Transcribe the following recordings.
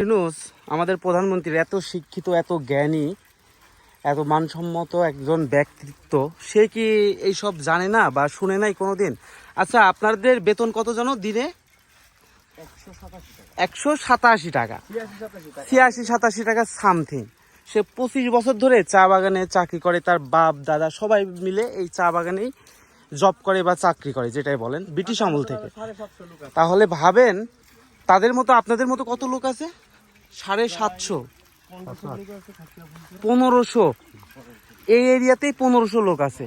ইউনুস আমাদের প্রধানমন্ত্রীর এত শিক্ষিত, এত জ্ঞানী, এত মানসম্মত একজন ব্যক্তিত্ব, সে কি এইসব জানে না বা শুনে নাই কোনোদিন? আচ্ছা আপনাদের বেতন কত জানো দিনে? একশো সাতাশি টাকা। ছিয়াশি সাতাশি টাকা সামথিং। সে পঁচিশ বছর ধরে চা বাগানে চাকরি করে, তার বাপ, দাদা সবাই মিলে এই চা বাগানেই জব করে বা চাকরি করে, যেটাই বলেন, ব্রিটিশ আমল থেকে। তাহলে ভাবেন, তাদের মতো, আপনাদের মতো কত লোক আছে? সাড়ে সাতশো। পনেরোশো। এই এরিয়াতেই পনেরোশো লোক আছে।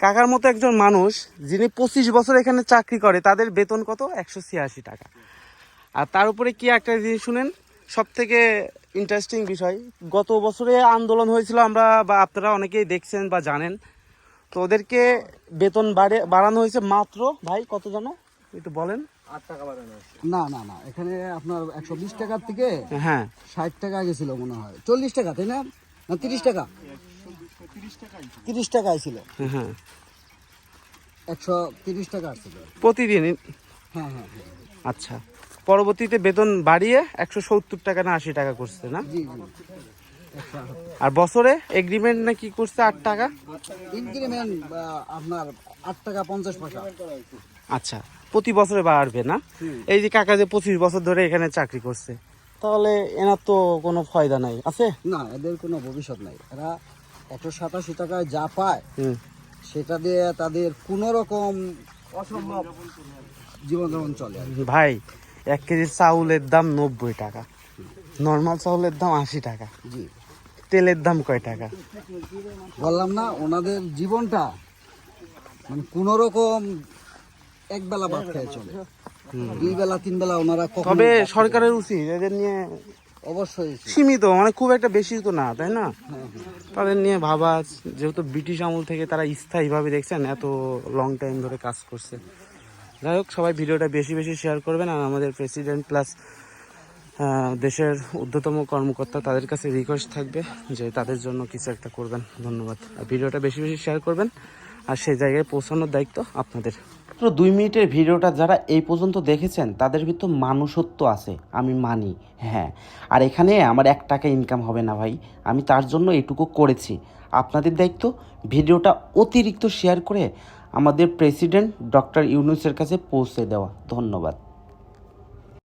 কাকার মতো একজন মানুষ, যিনি পঁচিশ বছর এখানে চাকরি করে, তাদের বেতন কত? একশো ছিয়াশি টাকা। আর তার উপরে কি একটা জিনিস শুনেন? সব থেকে ইন্টারেস্টিং বিষয়, গত বছরে আন্দোলন হয়েছিল আমরা বা আপনারা অনেকেই দেখছেন বা জানেন। তো ওদেরকে বেতন বাড়ে বাড়ানো হয়েছে মাত্র, ভাই, কত জানো? একটু বলেন। না না না এখানে আপনার একশো বিশ টাকার থেকে হ্যাঁ। ষাট টাকা গেছিল মনে হয়। চল্লিশ টাকা তাই না? না তিরিশ টাকা? তিরিশ টাকা ছিল। হ্যাঁ। একশো তিরিশ টাকা আসছিল। প্রতিদিন হ্যাঁ হ্যাঁ হ্যাঁ। আচ্ছা। পরবর্তীতে বেতন বাড়িয়ে একশো সত্তর টাকা না আশি টাকা করছে না? জি জি। একশো আর বছরে এগ্রিমেন্ট না কি করছে আট টাকা? ইনক্রিমেন্ট আপনার আট টাকা পঞ্চাশ পয়সা। আচ্ছা প্রতি বছরে বাড়বে না? এই যে কাকা যে পঁচিশ বছর ধরে এখানে চাকরি করছে তাহলে এনার তো কোনো ফায়দা নাই আছে? না এদের কোনো ভবিষ্যৎ নাই। এরা একশো সাতাশি টাকায় যা পায় সেটা দিয়ে তাদের কোনো রকম অসম্ভব জীবনযাপন চলে। ভাই এক কেজি চাউলের দাম নব্বই টাকা। নর্মাল চাউলের দাম আশি টাকা। জি। তেলের দাম কয় টাকা? বললাম না ওনাদের জীবনটা মানে কোনো রকম এক বেলা ভাত খেয়ে চলে। দুই বেলা তিন বেলা ওনারা তবে সরকারের উচিত এদের নিয়ে অবশ্যই। সীমিত মানে খুব একটা বেশি তো না তাই না? হ্যাঁ, হ্যাঁ। তাদের নিয়ে ভাবা যেহেতু ব্রিটিশ আমল থেকে তারা স্থায়ীভাবে দেখছেন এত লং টাইম ধরে কাজ করছে। যাই হোক সবাই ভিডিওটা বেশি বেশি শেয়ার করবেন আর আমাদের প্রেসিডেন্ট প্লাস দেশের ঊর্ধ্বতম কর্মকর্তা তাদের কাছে রিকোয়েস্ট থাকবে যে তাদের জন্য কিছু একটা করবেন। ধন্যবাদ। ভিডিওটা বেশি বেশি শেয়ার করবেন। আর সেই জায়গায় পৌঁছানোর দায়িত্ব আপনাদের। মাত্র দুই মিনিটের ভিডিওটা যারা এই পর্যন্ত দেখেছেন, তাদের ভিতর মানুষত্ব আছে। আমি মানি হ্যাঁ। আর এখানে আমার এক টাকা ইনকাম হবে না ভাই। আমি তার জন্য এটুকু করেছি। আপনাদের দায়িত্ব ভিডিওটা অতিরিক্ত শেয়ার করে আমাদের প্রেসিডেন্ট ডক্টর ইউনুসের কাছে পৌঁছে দেওয়া। ধন্যবাদ।